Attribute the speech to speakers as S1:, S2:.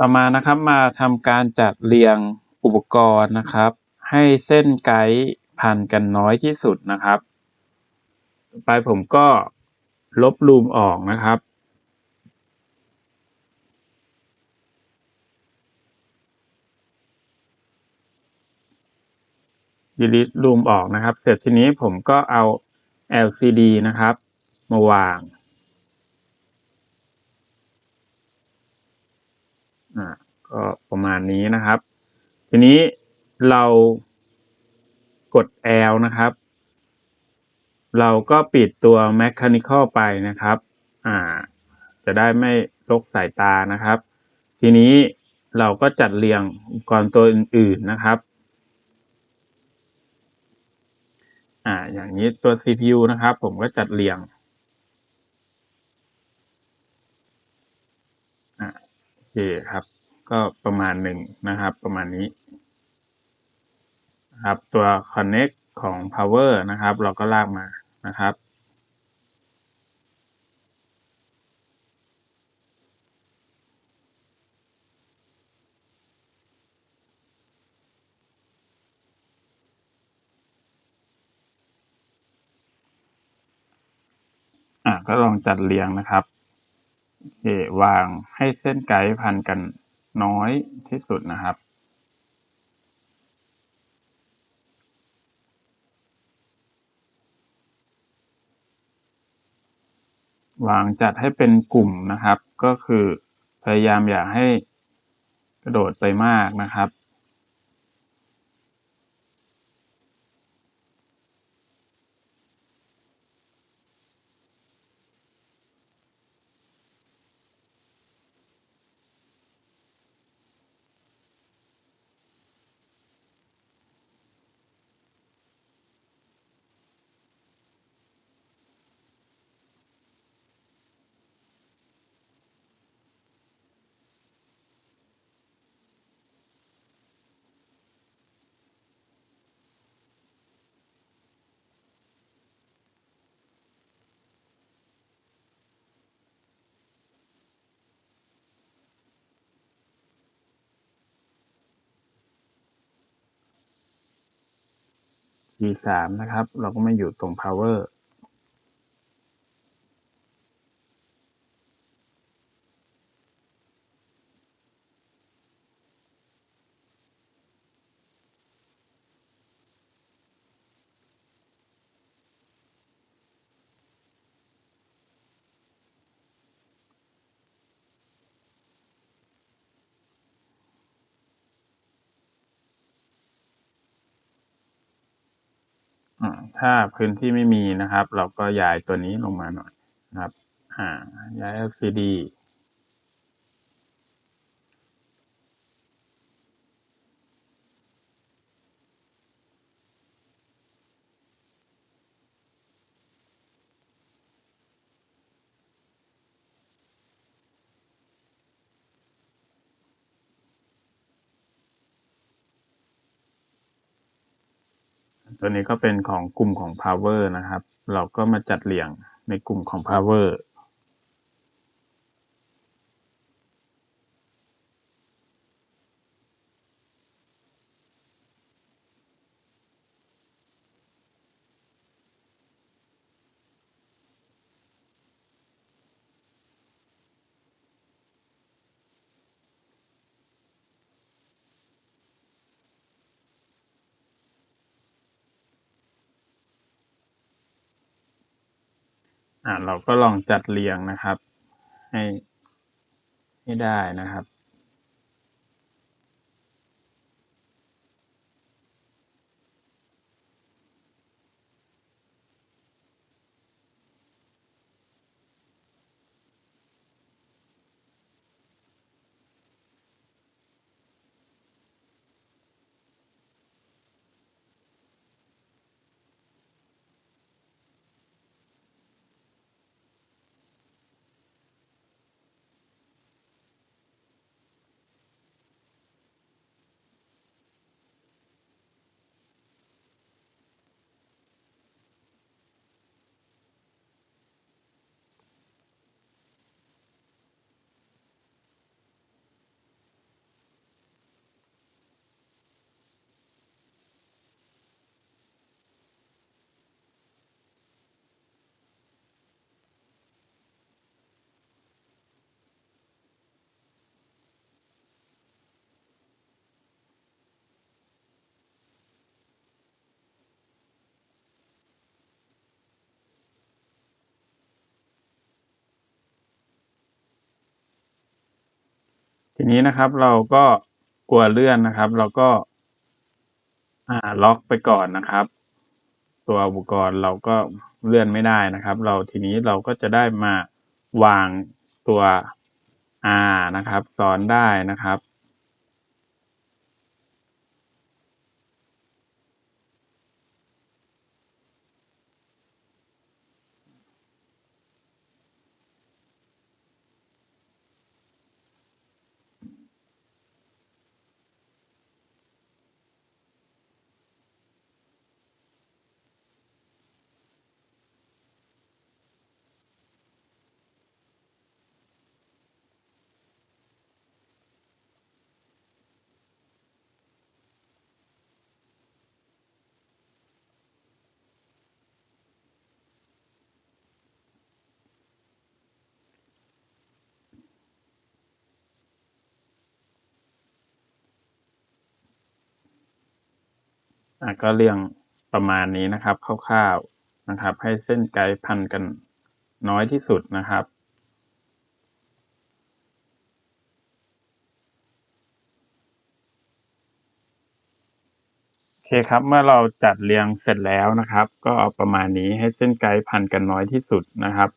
S1: ต่อมานะครับมาทำการจัดเรียงอุปกรณ์นะครับ ให้เส้นไกด์พันกันน้อยที่สุดนะครับไปผมก็ลบรูมออกนะครับ delete room ออกนะครับ เสร็จทีนี้ผมก็เอา LCD นะครับ มาวาง อ่าก็ประมาณนี้นะครับ ทีนี้เรากด L นะครับ เราก็ปิดตัว Mechanical ไปนะครับอ่าจะได้ไม่รกสายตานะครับ ทีนี้เราก็จัดเรียงอุปกรณ์ตัวอื่น ๆนะครับอ่าอย่างนี้ตัว CPU นะครับ ผมก็จัดเรียง อ่า โอเคครับ ก็ประมาณหนึ่งนะครับ ประมาณนี้นครับตัว Connect ของ Power นะครับ เราก็ลากมานะครับ อ่าก็ลองจัดเรียงนะครับ เควางให้เส้นไกด์พันกันน้อยที่สุดนะครับ วางจัดให้เป็นกลุ่มนะครับ ก็คือพยายามอย่าให้กระโดดไปมากนะครับ T สามนะครับ เราก็มาอยู่ตรง power ถ้าพื้นที่ไม่มีนะครับ เราก็ย้ายตัวนี้ลงมาหน่อยนะครับ ย้าย LCD ตัวนี้ก็เป็นของกลุ่มของ power นะครับ เราก็มาจัดเรียงในกลุ่มของ power อ่าเราก็ลองจัดเรียงนะครับ ให้ให้ได้นะครับ ทีนี้นะครับเราก็กลัวเลื่อนนะครับ เราก็อ่าล็อกไปก่อนนะครับ ตัวอุปกรณ์เราก็เลื่อนไม่ได้นะครับ เราทีนี้เราก็จะได้มาวางตัว R นะครับ ซ้อนได้นะครับ อะก็เรื่องประมาณนี้นะครับคร่าวๆนะครับ ให้เส้นไกด์พันกันน้อยที่สุดนะครับ โอเคครับเมื่อเราจัดเรียงเสร็จแล้วนะครับ ก็เอาประมาณนี้ให้เส้นไกด์พันกันน้อยที่สุดนะครับ